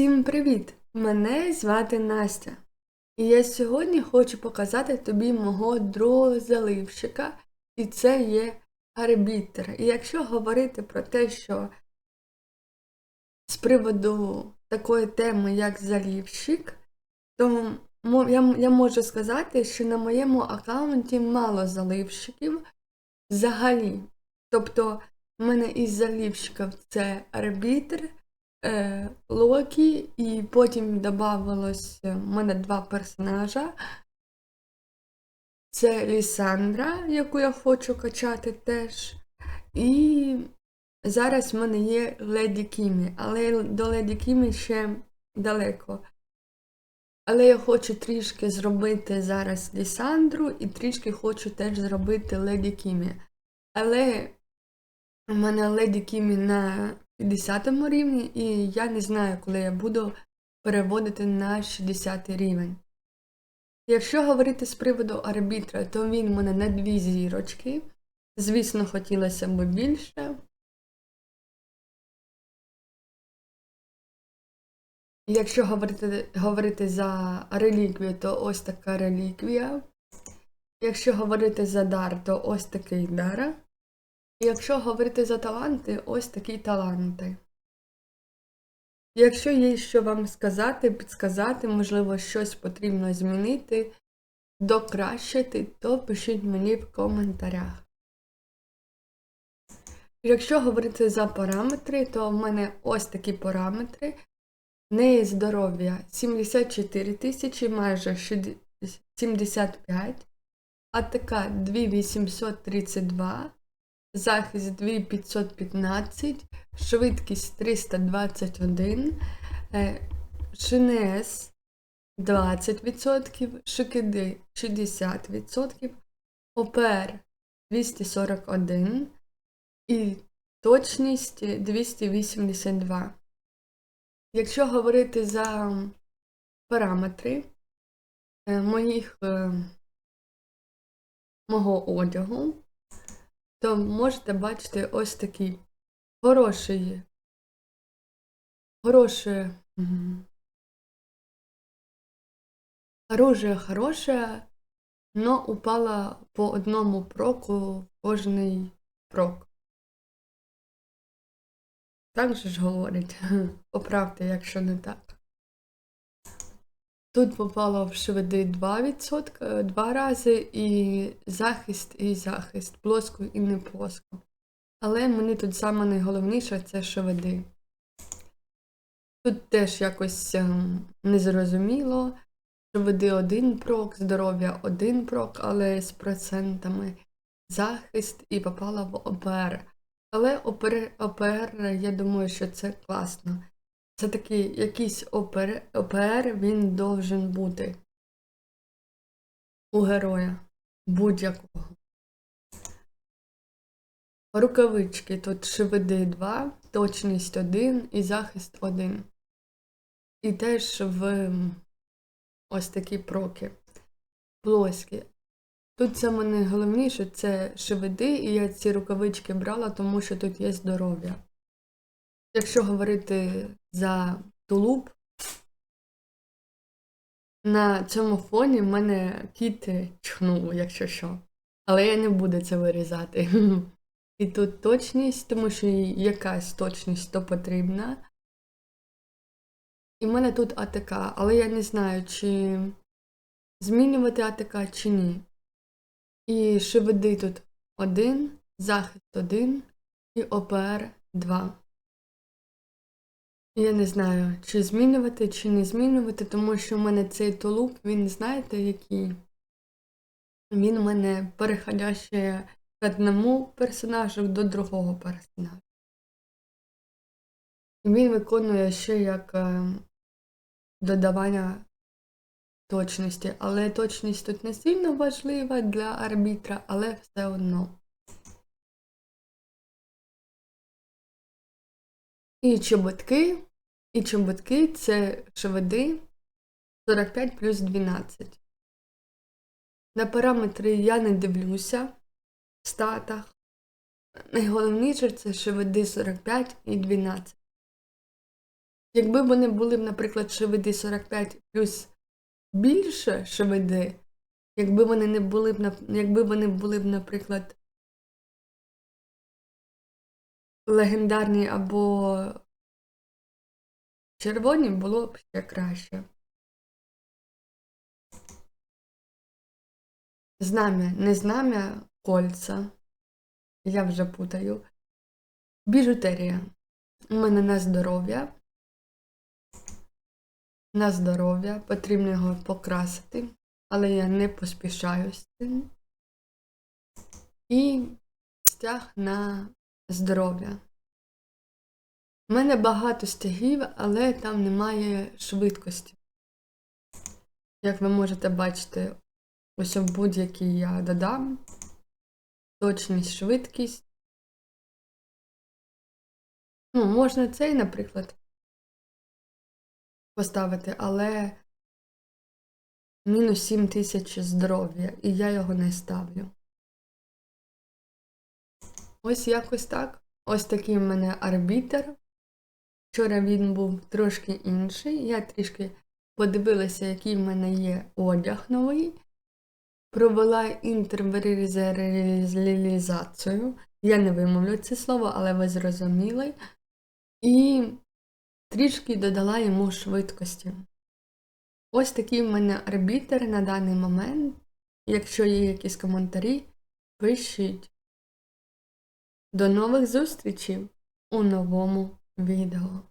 Всім привіт! Мене звати Настя. І я сьогодні хочу показати тобі мого другого заливщика, і це є арбітр. І якщо говорити про те, що з приводу такої теми, як залівщик, то я, можу сказати, що на моєму аккаунті мало заливщиків взагалі. Тобто, в мене із залівщиків це арбітр, е, Локі, і потім додавалось е, в мене два персонажа. Це Лісандра, яку я хочу качати теж. І зараз в мене є Леді Кімі, але до Леді Кімі ще далеко. Але я хочу трішки зробити зараз Лісандру і трішки хочу теж зробити Леді Кімі. Але у мене Леді Кімі на 50 рівні, і я не знаю, коли я буду переводити на 60 рівень. Якщо говорити з приводу арбітра, то він у мене на дві зірочки. Звісно, хотілося б більше. Якщо говорити, говорити за реліквію, то ось така реліквія. Якщо говорити за дар, то ось такий дар. Якщо говорити за таланти, ось такі таланти. Якщо є що вам сказати, підсказати, можливо, щось потрібно змінити, докращити, то пишіть мені в коментарях. Якщо говорити за параметри, то в мене ось такі параметри. Неї здоров'я 74 тисячі, майже 75, АТК 2832, захист 2515, швидкість 321, е, ШНС 20%, ШКД 60%, ОПР 241 і точність 282. Якщо говорити за параметри е, моїх, е, мого одягу, то можете бачити ось такі хороші, хороше, оружие хороше, но упало по одному проку кожний прок. Так же ж говорить. Поправте, якщо не так. Тут попало в швиди 2%, 2 рази, і захист, і захист, плоско і не плоско. Але мені тут саме найголовніше це швиди. Тут теж якось ем, незрозуміло. Швиди один прок, здоров'я один прок, але з процентами захист і попала в ОПР. Але ОПР, ОПР, я думаю, що це класно. Це такий якийсь ОПР, ОПР він должен бути у героя будь-якого. Рукавички тут швиди 2, точність 1 і захист 1. І теж в ось такі проки. Плоскі. Тут саме найголовніше це шевиди, і я ці рукавички брала, тому що тут є здоров'я. Якщо говорити за тулуб, на цьому фоні в мене кіт чхнув, якщо що. Але я не буду це вирізати. І тут точність, тому що якась точність то потрібна. І в мене тут АТК, але я не знаю, чи змінювати АТК, чи ні. І шеведи тут 1, захист 1 і ОПР 2. Я не знаю, чи змінювати, чи не змінювати, тому що в мене цей тулуп, він знаєте, який. Він у мене переходяще від одному персонажу до другого персонажа. Він виконує ще як е, додавання точності, але точність тут не сильно важлива для арбітра, але все одно. І чоботки, і чоботки це швиди 45 плюс 12. На параметри я не дивлюся в статах. Найголовніше це швиди 45 і 12. Якби вони були наприклад, шевиди 45 плюс більше шевиди, якби вони не були б, якби вони були б, наприклад, легендарні або червоні, було б ще краще. Знам'я, не знам'я, кольца. Я вже путаю. Біжутерія. У мене на здоров'я. На здоров'я. Потрібно його покрасити, але я не поспішаю з цим. І стяг на здоров'я. У мене багато стягів, але там немає швидкості. Як ви можете бачити, ось в будь-який я додам. Точність, швидкість. Ну, можна цей, наприклад, поставити, але мінус 7 тисяч здоров'я, і я його не ставлю. Ось якось так. Ось такий в мене арбітер. Вчора він був трошки інший. Я трішки подивилася, який в мене є одяг новий. Провела інтервізуалізацію. Я не вимовлю це слово, але ви зрозуміли. І трішки додала йому швидкості. Ось такий в мене арбітер на даний момент. Якщо є якісь коментарі, пишіть. До нових зустрічей у новому відео.